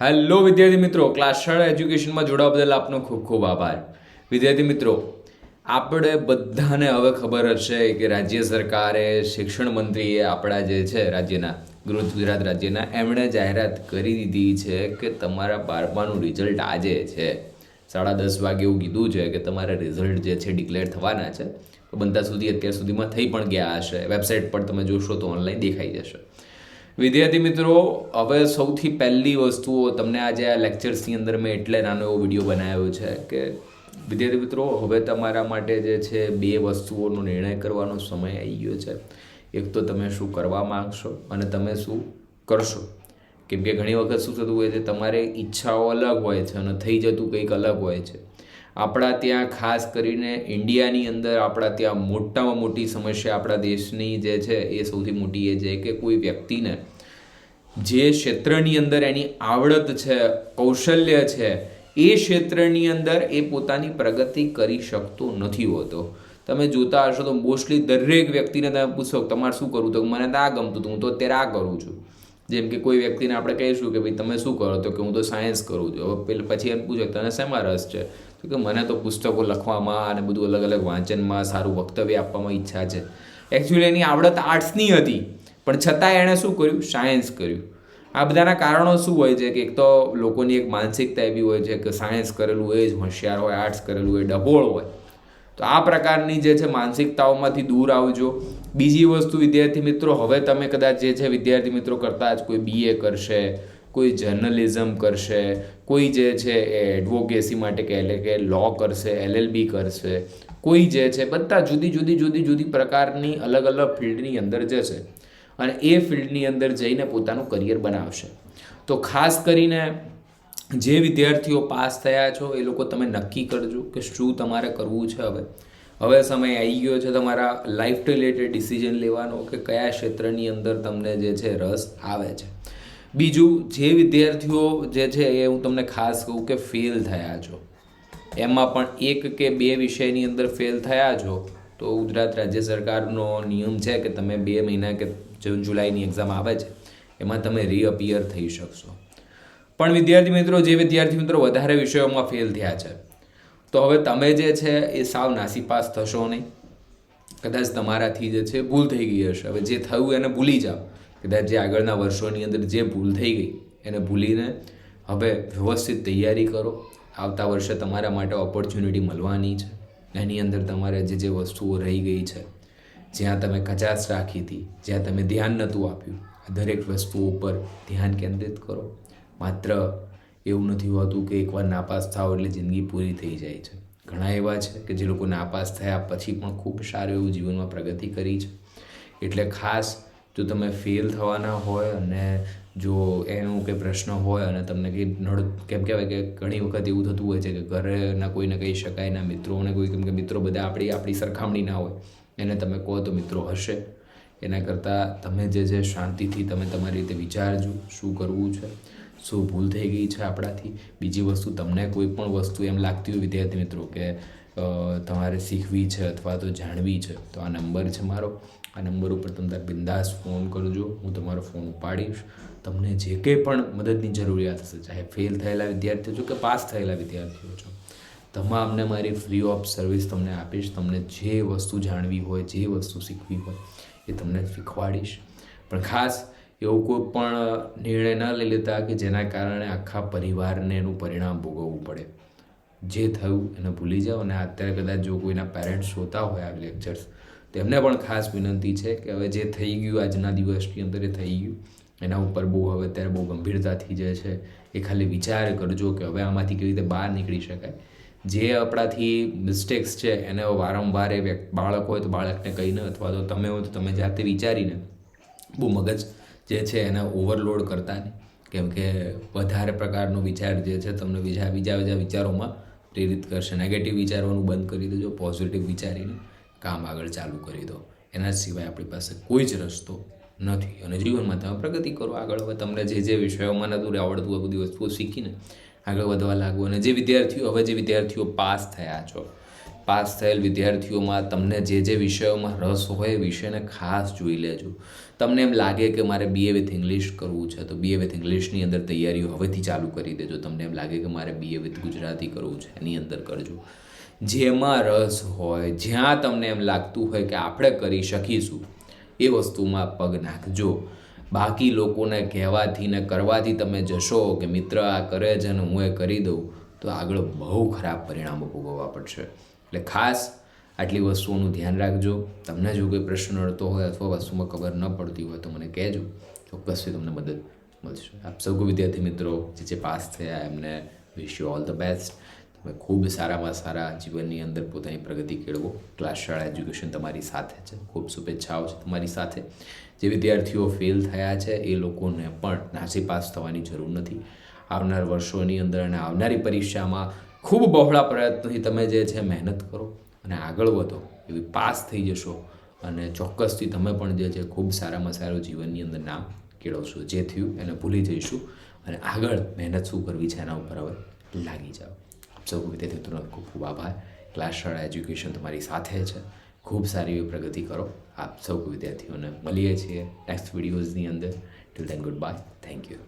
Hello વિદ્યાર્થી મિત્રો. Class એજ્યુકેશનમાં જોડાવા બદલ આપનો ખૂબ ખૂબ આભાર. વિદ્યાર્થી મિત્રો, આપણે બધાને હવે ખબર હશે કે રાજ્ય સરકારે શિક્ષણ મંત્રીએ આપણા જે છે રાજ્યના, ગૃહ ગુજરાત રાજ્યના, એમણે જાહેરાત કરી દીધી છે કે તમારા બારમાનું રિઝલ્ટ આજે છે. સાડા દસ વાગે એવું કીધું છે કે તમારા રિઝલ્ટ જે છે ડિક્લેર થવાના છે. બનતા સુધી અત્યાર સુધીમાં થઈ પણ ગયા હશે. વેબસાઇટ પર તમે જોશો તો ઓનલાઈન દેખાઈ જશે. વિદ્યાર્થી મિત્રો, હવે સૌથી પહેલી વસ્તુઓ તમને આજે આ લેક્ચર્સની અંદર મેં એટલે નાનો એવો વીડિયો બનાવ્યો છે કે, વિદ્યાર્થી મિત્રો, હવે તમારા માટે જે છે બે વસ્તુઓનો નિર્ણય કરવાનો સમય આવી ગયો છે. એક તો તમે શું કરવા માગશો અને તમે શું કરશો? કેમ કે ઘણી વખત શું થતું હોય છે, તમારે ઈચ્છાઓ અલગ હોય છે અને થઈ જતું કંઈક અલગ હોય છે. આપણા ત્યાં ખાસ કરીને ઇન્ડિયાની અંદર આપણા ત્યાં મોટામાં મોટી સમસ્યા આપણા દેશની જે છે એ સૌથી મોટી એ છે કે કોઈ વ્યક્તિને જે ક્ષેત્રની અંદર એની આવડત છે, કૌશલ્ય છે, એ ક્ષેત્રની અંદર એ પોતાની પ્રગતિ કરી શકતો નથી હોતો. તમે જોતા હશો તો મોસ્ટલી દરેક વ્યક્તિને તમે પૂછો તમારે શું કરવું? તો મને આ ગમતું હતું હું તો અત્યારે આ કરું છું. જેમ કે કોઈ વ્યક્તિને આપણે કહીશું કે ભાઈ, તમે શું કરો? તો કે, હું તો સાયન્સ કરું છું. હવે પેલા, પછી એમ પૂછે, તને શેમાં રસ છે? તો કે, મને તો પુસ્તકો લખવામાં અને બધું અલગ અલગ વાંચનમાં સારું વક્તવ્ય આપવામાં ઈચ્છા છે. એકચ્યુઅલી એની આવડત આર્ટ્સની હતી, પણ છતાં એણે શું કર્યું? સાયન્સ કર્યું. આ બધાના કારણો શું હોય છે કે, એક તો લોકોની એક માનસિકતા એવી હોય છે કે સાયન્સ કરેલું હોય, જ હોશિયાર હોય આર્ટ્સ કરેલું હોય ડબોળ હોય. તો આ પ્રકારની જે છે માનસિકતાઓમાંથી દૂર આવજો. બીજી વસ્તુ, વિદ્યાર્થી મિત્રો, હવે તમે કદાચ જે છે વિદ્યાર્થી મિત્રો કરતા જ કોઈ બીએ કરશે, કોઈ જર્નલિઝમ કરશે, કોઈ જે છે એ એડવોકેસી માટે કે એટલે કે લો કરશે એલએલબી કરશે, કોઈ જે છે, બધા જુદી જુદી જુદી જુદી પ્રકારની અલગ અલગ ફિલ્ડની અંદર જશે અને એ ફિલ્ડની અંદર જઈને પોતાનું કરિયર બનાવશે. તો ખાસ કરીને જે વિદ્યાર્થીઓ પાસ થયા છો, એ લોકો તમે નક્કી કરજો કે શું તમારે કરવું છે હવે. હવે સમય આવી ગયો છે તમારા લાઈફ રિલેટેડ ડિસિઝન લેવાનો કે કયા ક્ષેત્રની અંદર તમને જે છે રસ આવે છે. બીજું, જે વિદ્યાર્થીઓ જે છે એ હું તમને ખાસ કહું કે ફેલ થયા છો. એમાં પણ એક કે બે વિષયની અંદર ફેલ થયા છો, તો ગુજરાત રાજ્ય સરકારનો નિયમ છે કે તમે બે મહિના કે જૂન જુલાઈની એક્ઝામ આવે છે, એમાં તમે રીઅપિયર થઈ શકશો. પણ વિદ્યાર્થી મિત્રો, જે વિદ્યાર્થી મિત્રો વધારે વિષયોમાં ફેલ થયા છે તો હવે તમે જે છે એ સાવ નાસીપાસ થશો નહીં. કદાચ તમારાથી જે છે ભૂલ થઈ ગઈ હશે. હવે જે થયું એને ભૂલી જાઓ. કદાચ જે આગળના વર્ષોની અંદર જે ભૂલ થઈ ગઈ, એને ભૂલીને હવે વ્યવસ્થિત તૈયારી કરો. આવતા વર્ષે તમારા માટે ઓપોર્ચ્યુનિટી મળવાની છે. એની અંદર તમારે જે જે વસ્તુઓ રહી ગઈ છે, જ્યાં તમે કચાશ રાખી હતી, જ્યાં તમે ધ્યાન નહોતું આપ્યું દરેક વસ્તુઓ ઉપર ધ્યાન કેન્દ્રિત કરો. માત્ર એવું નથી હોતું કે એકવાર નાપાસ થાવ એટલે જિંદગી પૂરી થઈ જાય છે. ઘણા એવા છે કે જે લોકો નાપાસ થયા પછી પણ ખૂબ સારું એવું જીવનમાં પ્રગતિ કરી છે. એટલે ખાસ જો તમે ફેલ થવાના હોય અને જો એનું કંઈ પ્રશ્ન હોય અને તમને કંઈ નડ, કેમ કહેવાય કે ઘણી વખત એવું થતું હોય છે કે ઘરેના કોઈને કહી શકાય, ના મિત્રોને કોઈ, કેમ કે મિત્રો બધા આપણી આપણી સરખામણી ના હોય, એને તમે કહો તો મિત્રો હશે. એના કરતાં તમે જે જે શાંતિથી તમે તમારી રીતે વિચારજો શું કરવું છે. શું ભૂલ થઈ ગઈ છે આપણાથી? બીજી વસ્તુ, તમને કોઈ પણ વસ્તુ એમ લાગતી હોય, વિદ્યાર્થી મિત્રો, કે તમારે શીખવી છે અથવા તો જાણવી છે, તો આ નંબર છે મારો. આ નંબર ઉપર તમે બિંદાસ ફોન કરજો. હું તમારો ફોન ઉપાડીશ. તમને જે કંઈ પણ મદદની જરૂરિયાત હશે, ચાહે ફેલ થયેલા વિદ્યાર્થીઓ છો કે પાસ થયેલા વિદ્યાર્થીઓ છો, તમામને મારી ફ્રી ઓફ સર્વિસ તમને આપીશ. તમને જે વસ્તુ જાણવી હોય, જે વસ્તુ શીખવી હોય, એ તમને શીખવાડીશ. પણ ખાસ એવો કોઈ પણ નિર્ણય ન લઈ લેતા કે જેના કારણે આખા પરિવારને એનું પરિણામ ભોગવવું પડે. જે થયું એને ભૂલી જાઓ અને અત્યારે કદાચ જો કોઈના પેરેન્ટ્સ જોતા હોય આ લેક્ચર્સ તેમને પણ ખાસ વિનંતી છે કે હવે જે થઈ ગયું આજના દિવસની અંદર એ થઈ ગયું. એના ઉપર બહુ હવે અત્યારે બહુ ગંભીરતાથી જે છે. એ ખાલી વિચાર કરજો કે હવે આમાંથી કેવી રીતે બહાર નીકળી શકાય. જે આપણાથી મિસ્ટેક્સ છે એને વારંવાર એ બાળક હોય તો બાળકને કહીને અથવા તો તમે હોય તો તમે જાતે વિચારીને બહુ મગજ જે છે એને ઓવરલોડ કરતા નહીં. કેમ કે વધારે પ્રકારનો વિચાર જે છે તમને બીજા બીજા બીજા વિચારોમાં પ્રેરિત કરશે. નેગેટિવ વિચારવાનું બંધ કરી દેજો પોઝિટિવ વિચારીને કામ આગળ ચાલુ કરી દો. એના સિવાય આપણી પાસે કોઈ જ રસ્તો નથી. અને જીવનમાં તમે પ્રગતિ કરો. આગળ હવે તમને જે જે વિષયોમાં નતું આવડતું, આ બધી વસ્તુઓ શીખીને આગળ વધવા લાગવું અને જે વિદ્યાર્થીઓ, હવે જે વિદ્યાર્થીઓ પાસ થયા છો પાસ થયેલ વિદ્યાર્થીઓમાં તમને જે જે વિષયોમાં રસ હોય એ વિષયને ખાસ જોઈ લેજો. તમને એમ લાગે કે મારે બીએ વિથ ઇંગ્લિશ કરવું છે, તો બીએ વિથ ઇંગ્લિશની અંદર તૈયારીઓ હવેથી ચાલુ કરી દેજો. તમને એમ લાગે કે મારે બીએ વિથ ગુજરાતી કરવું છે, એની અંદર કરજો. જેમાં રસ હોય, જ્યાં તમને એમ લાગતું હોય કે આપણે કરી શકીશું, એ વસ્તુમાં પગ નાખજો. બાકી લોકોને કહેવાથી ને કરવાથી તમે જશો કે મિત્ર આ કરે છે ને હું એ કરી દઉં, તો આગળ બહુ ખરાબ પરિણામો ભોગવવા પડશે. એટલે ખાસ આટલી વસ્તુઓનું ધ્યાન રાખજો. તમને જો કોઈ પ્રશ્ન અડતો હોય અથવા વસ્તુમાં ખબર ન પડતી હોય તો મને કહેજો. ચોક્કસથી તમને મદદ મળશે. આપ સૌ વિદ્યાર્થી મિત્રો જે જે પાસ થયા, એમને wish you all the best તમે ખૂબ સારામાં સારા જીવનની અંદર પોતાની પ્રગતિ કેળવો. ક્લાસ શાળા એજ્યુકેશન તમારી સાથે છે. ખૂબ શુભેચ્છાઓ છે તમારી સાથે. જે વિદ્યાર્થીઓ ફેલ થયા છે, એ લોકોને પણ નાસી પાસ થવાની જરૂર નથી. આવનાર વર્ષોની અંદર અને આવનારી પરીક્ષામાં ખૂબ બહોળા પ્રયત્નોથી તમે જે છે મહેનત કરો અને આગળ વધો એવી પાસ થઈ જશો અને ચોક્કસથી તમે પણ જે છે ખૂબ સારામાં સારું જીવનની અંદર નામ કેળવશો. જે થયું એને ભૂલી જઈશું અને આગળ મહેનત શું કરવી છે એના ઉપર હવે લાગી જાઓ. આપ સૌ વિદ્યાર્થી મિત્રોનો ખૂબ ખૂબ આભાર. ક્લાસ એજ્યુકેશન તમારી સાથે છે. ખૂબ સારી એવી પ્રગતિ કરો. આપ સૌ વિદ્યાર્થીઓને મળીએ છીએ નેક્સ્ટ વિડીયોઝની અંદર. Till then goodbye thank you